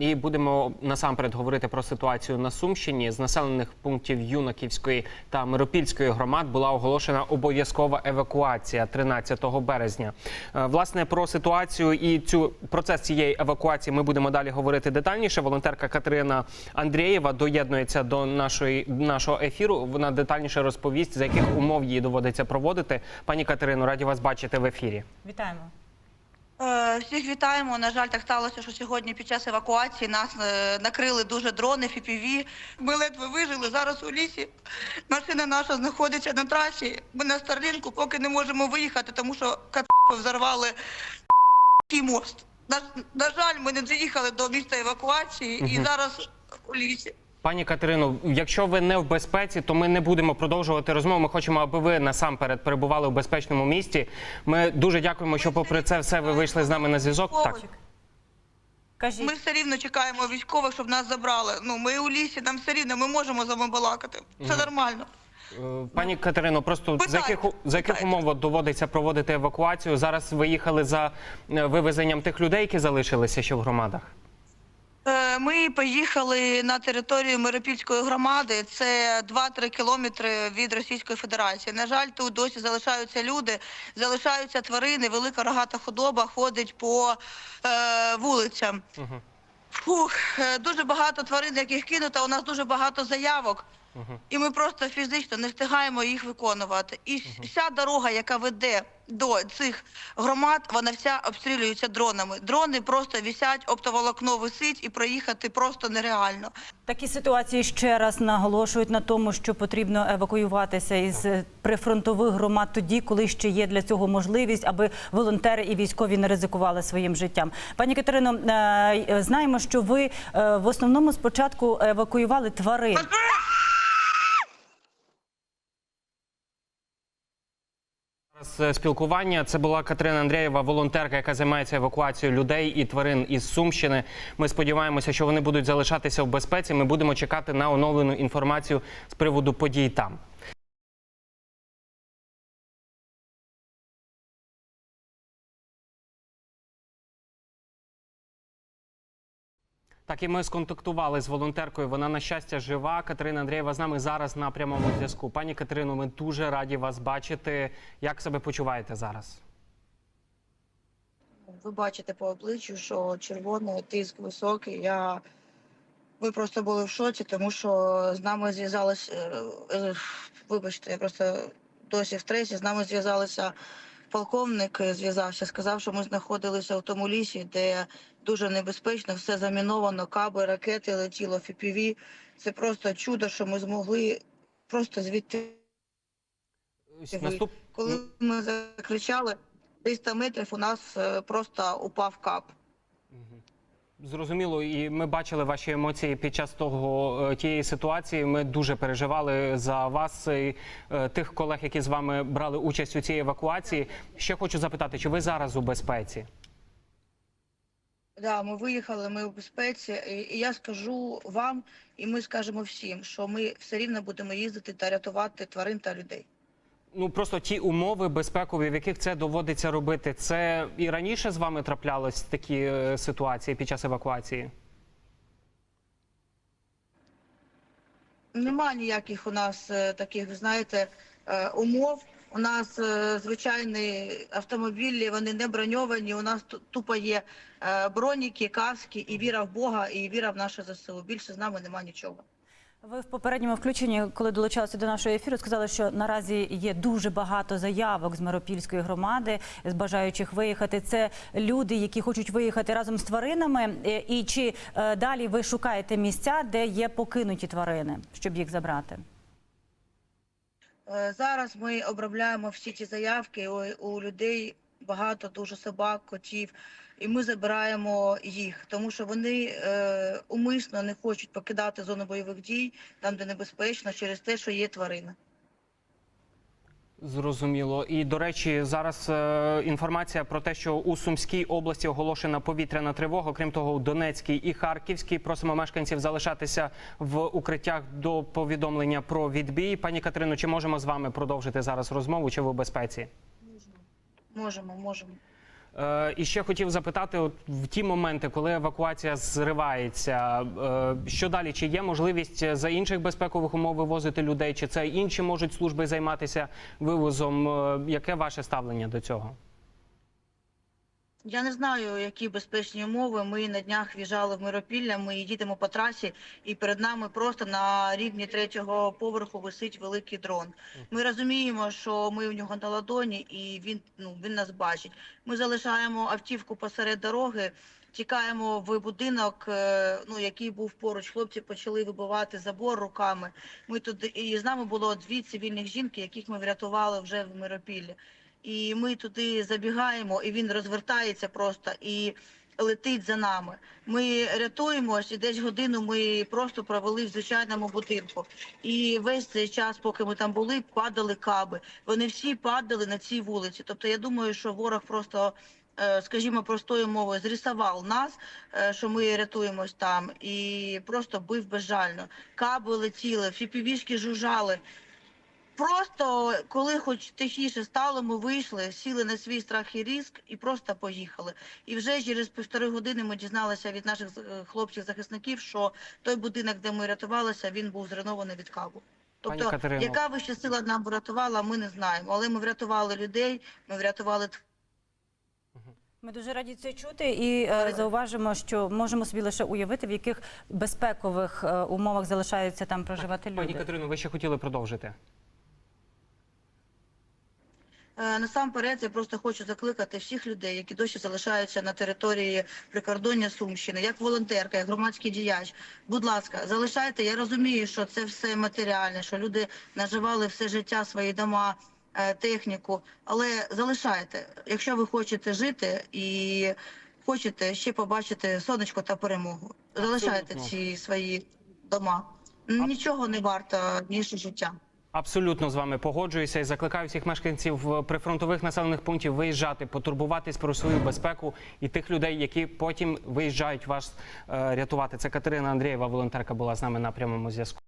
І будемо насамперед говорити про ситуацію на Сумщині. З населених пунктів Юнаківської та Миропільської громад була оголошена обов'язкова евакуація 13 березня. Е, Власне про ситуацію і цю процес цієї евакуації ми будемо далі говорити детальніше. Волонтерка Катерина Андрієва доєднується до нашої нашого ефіру. Вона детальніше розповість, за яких умов її доводиться проводити. Пані Катерино, раді вас бачити в ефірі. Вітаємо. Е, Всіх вітаємо. На жаль, так сталося, що сьогодні під час евакуації нас е, накрили дуже дрони, FPV. Ми ледве вижили зараз у лісі. Машина наша знаходиться на трасі. Ми на Старлінку поки не можемо виїхати, тому що катапи взорвали мост. На, на жаль, ми не доїхали до місця евакуації і зараз у лісі. Пані Катерино, якщо ви не в безпеці, то ми не будемо продовжувати розмову. Ми хочемо, аби ви насамперед перебували в безпечному місті. Ми дуже дякуємо, що попри це все ви вийшли з нами на зв'язок. Так. Кажіть, Ми все рівно чекаємо військових, щоб нас забрали. Ну ми у лісі, нам все рівно, ми можемо з вами балакати. Це нормально. Е, Пані Катерино, просто за яких за яких умов доводиться проводити евакуацію? Зараз ви їхали за е, вивезенням тих людей, які залишилися ще в громадах. Е, Ми поїхали на територію Миропільської громади. Це 2-3 кілометри від Російської Федерації. На жаль, тут досі залишаються люди, залишаються тварини. Велика рогата худоба ходить по е, вулицям. Угу. Фух, е, дуже багато тварин, яких кинуто. У нас дуже багато заявок. Угу. І ми просто фізично не встигаємо їх виконувати. І вся дорога, яка веде до цих громад, вона вся обстрілюється дронами. Дрони просто вісять, оптоволокно висить, і проїхати просто нереально. такі ситуації ще раз наголошують на тому, що потрібно евакуюватися із е, прифронтових громад тоді, коли ще є для цього можливість, аби волонтери і військові не ризикували своїм життям. Пані Катерино, е, е, знаємо, що ви в основному спочатку евакуювали тварин. Зараз е, спілкування. Це була Катерина Андрієва, волонтерка, яка займається евакуацією людей і тварин із Сумщини. Ми сподіваємося, що вони будуть залишатися в безпеці. Ми будемо чекати на оновлену інформацію з приводу подій там. Так і ми сконтактували з волонтеркою. Вона на щастя жива. Катерина Андрієва з нами зараз на прямому зв'язку. Пані Катерино, ми дуже раді вас бачити. Як себе почуваєте зараз? Ви бачите по обличчю, що червоний тиск високий. Я ви просто були в шоці, тому що з нами зв'язалися. е, е, Вибачте, я просто досі в стресі. З нами зв'язалися полковник, зв'язався, сказав, що ми знаходилися в тому лісі, де дуже небезпечно, все заміновано, каби, ракети летіло, ФПВ. Це просто чудо, що ми змогли просто звідти. Наступ... Коли ми закричали 300 метрів, у нас е, просто упав кап. Зрозуміло, і ми бачили ваші емоції під час того е, тієї ситуації. Ми дуже переживали за вас, і е, тих колег, які з вами брали участь у цій евакуації. Ще хочу запитати, чи ви зараз у безпеці? Да, ми виїхали, ми в безпеці, і, і я скажу вам, і ми скажемо всім, що ми все рівно будемо їздити та рятувати тварин та людей. Ну просто ті умови безпекові, в яких це доводиться робити, це і раніше з вами траплялись такі е, ситуації під час евакуації? Нема ніяких у нас е, таких, знаєте, е, умов. У нас е, звичайні автомобілі, вони не броньовані. У нас ту- тупо є е, броніки, каски і віра в Бога, і віра в наше ЗСУ. Більше з нами нема нічого. Ви в попередньому включенні, коли долучалися до нашого ефіру, сказали, що наразі є дуже багато заявок з Миропільської громади, з бажаючих виїхати. Це люди, які хочуть виїхати разом з тваринами. Е, І чи далі ви шукаєте місця, де є покинуті тварини, щоб їх забрати? Е, Зараз ми обробляємо всі ті заявки. У, людей багато дуже собак, котів, і ми забираємо їх, тому що вони е, умисно не хочуть покидати зону бойових дій, там де небезпечно, через те, що є тварина. Зрозуміло. І до речі, зараз е, інформація про те, що у Сумській області оголошена повітряна тривога. Крім того, у Донецькій і Харківській просимо мешканців залишатися в укриттях до повідомлення про відбій. Пані Катерино, чи можемо з вами продовжити зараз розмову? Чи ви в безпеці? Можемо, можемо. Е, і ще хотів запитати, от в ті моменти, коли евакуація зривається, е, що далі? Чи є можливість за інших безпекових умов вивозити людей? Чи це інші можуть служби займатися вивозом? Е, яке ваше ставлення до цього? Я не знаю, які безпечні умови. Ми на днях в'їжджали в Миропілля. Ми їдемо по трасі, і перед нами просто на рівні третього поверху висить великий дрон. Ми розуміємо, що ми в нього на ладоні, і він ну він нас бачить. Ми залишаємо автівку посеред дороги. Тікаємо в будинок, е, ну який був поруч. Хлопці почали вибивати забор руками. Ми туди і з нами було дві цивільних жінки, яких ми врятували вже в Миропіллі. І ми туди забігаємо, і він розвертається просто і летить за нами. Ми рятуємось, і десь годину ми просто провели в звичайному будинку. І весь цей час, поки ми там були, падали каби. Вони всі падали на цій вулиці. Тобто, я думаю, що ворог просто. е, Скажімо, простою мовою зрисував нас, е, що ми рятуємось там, і просто бив безжально. Каби летіли, фіпівішки жужжали. Просто коли хоч тихіше стало, ми вийшли, сіли на свій страх і ризик і просто поїхали. І вже через півтори години ми дізналися від наших е, хлопців-захисників, що той будинок, де ми рятувалися, він був зруйнований від. Пані Тобто, Катерино. яка вища сила нам врятувала, ми не знаємо. Але ми врятували людей, ми врятували Ми дуже раді це чути і е, зауважимо, що можемо собі лише уявити, в яких безпекових е, умовах залишаються там проживати люди. Пані люди. Катерино, ви ще хотіли продовжити? Е, Насамперед, я просто хочу закликати всіх людей, які досі залишаються на території прикордоння Сумщини, як волонтерка, як громадський діяч. Будь ласка, залишайте. Я розумію, що це все матеріальне, що люди наживали все життя свої дома, е, техніку. Але залишайте, якщо ви хочете жити і хочете ще побачити сонечко та перемогу. Залишайте Абсолютно. ці свої дома. Нічого не варто ніж життя. Абсолютно з вами погоджуюся і закликаю всіх мешканців е, прифронтових населених пунктів виїжджати, потурбуватись про свою безпеку і тих людей, які потім виїжджають вас е, рятувати. Це Катерина Андрієва, волонтерка, була з нами на прямому зв'язку.